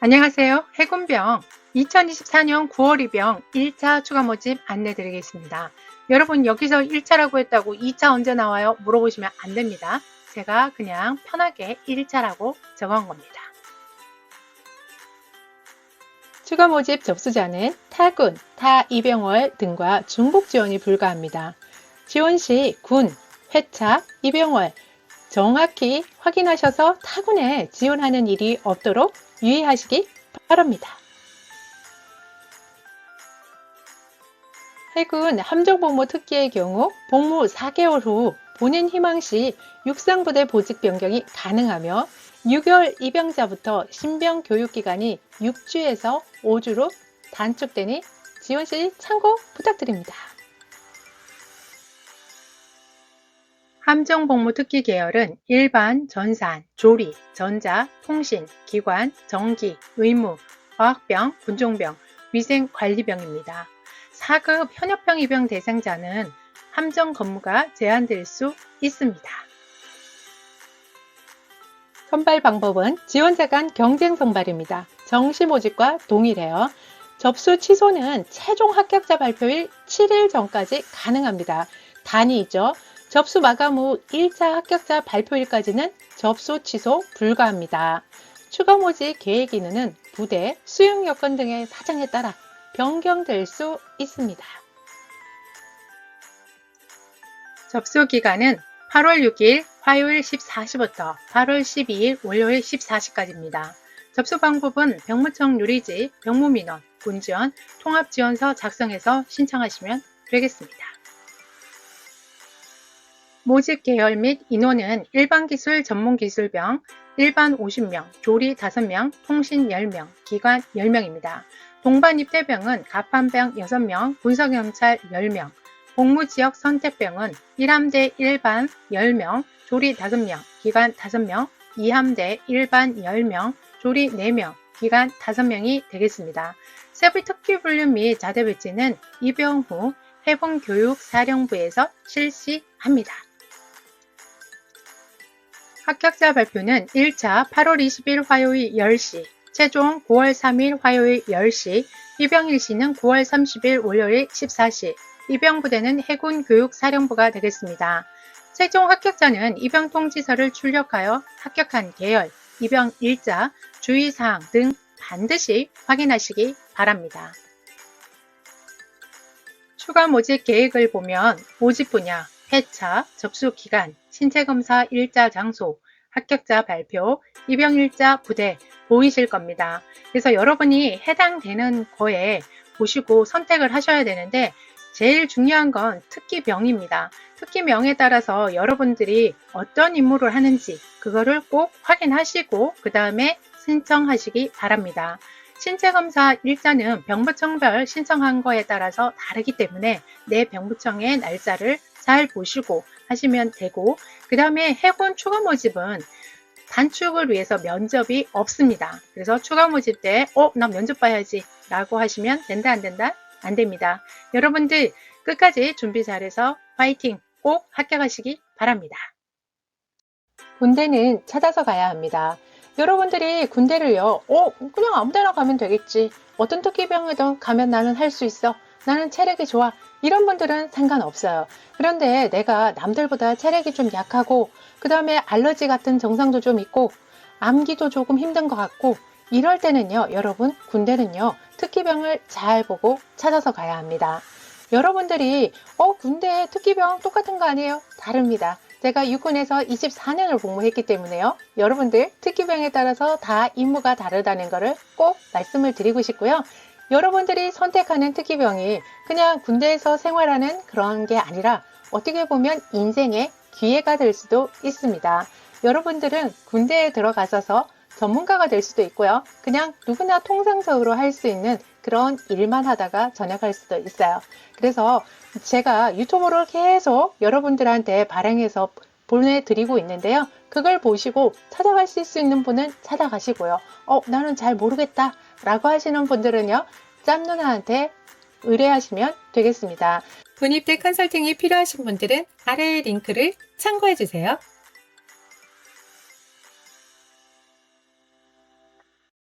안녕하세요. 해군병 2024년 9월 입영 1차 추가 모집 안내 드리겠습니다. 여러분 여기서 1차라고 했다고 2차 언제 나와요? 물어보시면 안 됩니다. 제가 그냥 편하게 1차라고 적은 겁니다. 추가 모집 접수자는 타군, 타 입영월 등과 중복 지원이 불가합니다. 지원 시 군, 회차, 입영월 정확히 확인하셔서 타군에 지원하는 일이 없도록 유의하시기 바랍니다. 해군 함정복무 특기의 경우 복무 4개월 후 본인 희망 시 육상부대 보직 변경이 가능하며 6개월 입영자부터 신병 교육기간이 6주에서 5주로 단축되니 지원 시 참고 부탁드립니다. 함정복무 특기 계열은 일반, 전산, 조리, 전자, 통신, 기관, 전기, 의무, 화학병, 군종병, 위생관리병입니다. 4급 현역병 입영 대상자는 함정 근무가 제한될 수 있습니다. 선발 방법은 지원자 간 경쟁 선발입니다. 정시 모집과 동일해요. 접수 취소는 최종 합격자 발표일 7일 전까지 가능합니다. 단위이죠. 접수 마감 후 1차 합격자 발표일까지는 접수 취소 불가합니다. 추가 모집 계획 인원은 부대, 수용 여건 등의 사정에 따라 변경될 수 있습니다. 접수 기간은 8월 6일 화요일 14시부터 8월 12일 월요일 14시까지입니다. 접수 방법은 병무청 유리지, 병무민원, 군지원, 통합지원서 작성해서 신청하시면 되겠습니다. 모집 계열 및 인원은 일반기술 전문기술병, 일반 50명, 조리 5명, 통신 10명, 기관 10명입니다. 동반 입대병은 가판병 6명, 군사경찰 10명, 복무지역 선택병은 1함대 일반 10명, 조리 5명, 기관 5명, 2함대 일반 10명, 조리 4명, 기관 5명이 되겠습니다. 세부 특기 훈련 및 자대 배치는 입영 후 해군교육사령부에서 실시합니다. 합격자 발표는 1차 8월 20일 화요일 10시, 최종 9월 3일 화요일 10시, 입영 일시는 9월 30일 월요일 14시, 입영 부대는 해군 교육 사령부가 되겠습니다. 최종 합격자는 입영 통지서를 출력하여 합격한 계열, 입영 일자, 주의사항 등 반드시 확인하시기 바랍니다. 추가 모집 계획을 보면 모집 분야, 회차, 접수 기간, 신체검사 일자 장소, 합격자 발표, 입영 일자 부대 보이실 겁니다. 그래서 여러분이 해당되는 거에 보시고 선택을 하셔야 되는데 제일 중요한 건 특기병입니다. 특기명에 따라서 여러분들이 어떤 임무를 하는지 그거를 꼭 확인하시고 그 다음에 신청하시기 바랍니다. 신체검사 일자는 병부청별 신청한 거에 따라서 다르기 때문에 내 병부청의 날짜를 잘 보시고 하시면 되고 그 다음에 해군 추가 모집은 단축을 위해서 면접이 없습니다. 그래서 추가 모집 때 어? 나 면접 봐야지 라고 하시면 된다 안 된다? 안 됩니다. 여러분들 끝까지 준비 잘해서 화이팅 꼭 합격하시기 바랍니다. 군대는 찾아서 가야 합니다. 여러분들이 군대를요, 어, 그냥 아무 데나 가면 되겠지. 어떤 특기병이든 가면 나는 할 수 있어. 나는 체력이 좋아. 이런 분들은 상관없어요. 그런데 내가 남들보다 체력이 좀 약하고, 그 다음에 알러지 같은 증상도 좀 있고, 암기도 조금 힘든 것 같고, 이럴 때는요, 여러분, 군대는요, 특기병을 잘 보고 찾아서 가야 합니다. 여러분들이, 어, 군대 특기병 똑같은 거 아니에요? 다릅니다. 제가 육군에서 24년을 복무했기 때문에요. 여러분들 특기병에 따라서 다 임무가 다르다는 것을 꼭 말씀을 드리고 싶고요. 여러분들이 선택하는 특기병이 그냥 군대에서 생활하는 그런 게 아니라 어떻게 보면 인생의 기회가 될 수도 있습니다. 여러분들은 군대에 들어가셔서 전문가가 될 수도 있고요. 그냥 누구나 통상적으로 할 수 있는 그런 일만 하다가 전역할 수도 있어요. 그래서 제가 유튜브를 계속 여러분들한테 발행해서 보내드리고 있는데요. 그걸 보시고 찾아가실 수 있는 분은 찾아가시고요. 어, 나는 잘 모르겠다. 라고 하시는 분들은요. 짬 누나한테 의뢰하시면 되겠습니다. 군입대 컨설팅이 필요하신 분들은 아래의 링크를 참고해 주세요.